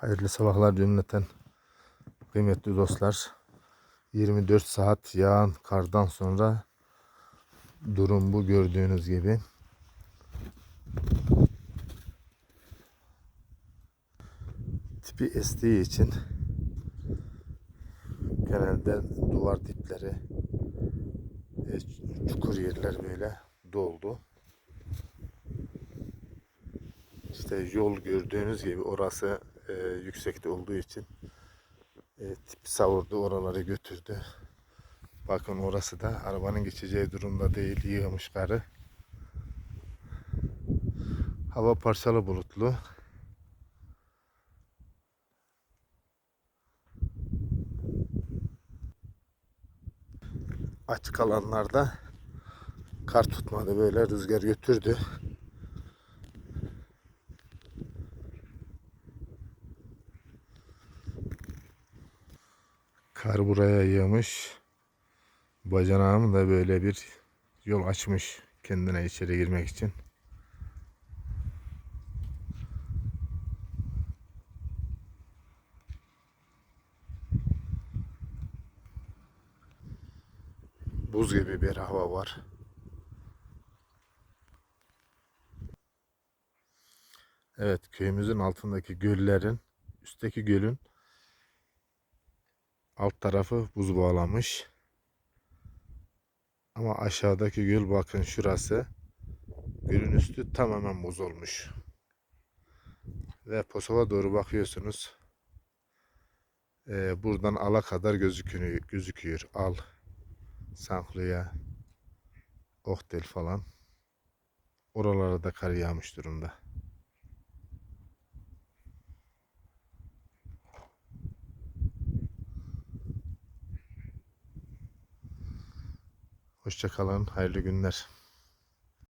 Hayırlı sabahlar cümleten. Kıymetli dostlar. 24 saat yağan kardan sonra durum bu gördüğünüz gibi. Tipi estiği için genelde duvar dipleri e, çukur yerler böyle doldu. İşte yol gördüğünüz gibi orası e, yüksekte olduğu için e, tip savurdu oraları götürdü. Bakın orası da arabanın geçeceği durumda değil yığmış karı. Hava parçalı bulutlu. Açık alanlarda kar tutmadı böyle rüzgar götürdü. Kar buraya yığmış. Bacanağım da böyle bir yol açmış kendine içeri girmek için. Buz gibi bir hava var. Evet köyümüzün altındaki göllerin üstteki gölün alt tarafı buz bağlamış. Ama aşağıdaki göl bakın şurası. Gölün üstü tamamen buz olmuş. Ve Posova doğru bakıyorsunuz. Ee, buradan ala kadar gözüküyor, gözüküyor. Al, Sanklı'ya, Ohtel falan. Oralara da kar yağmış durumda. Hoşçakalın, hayırlı günler.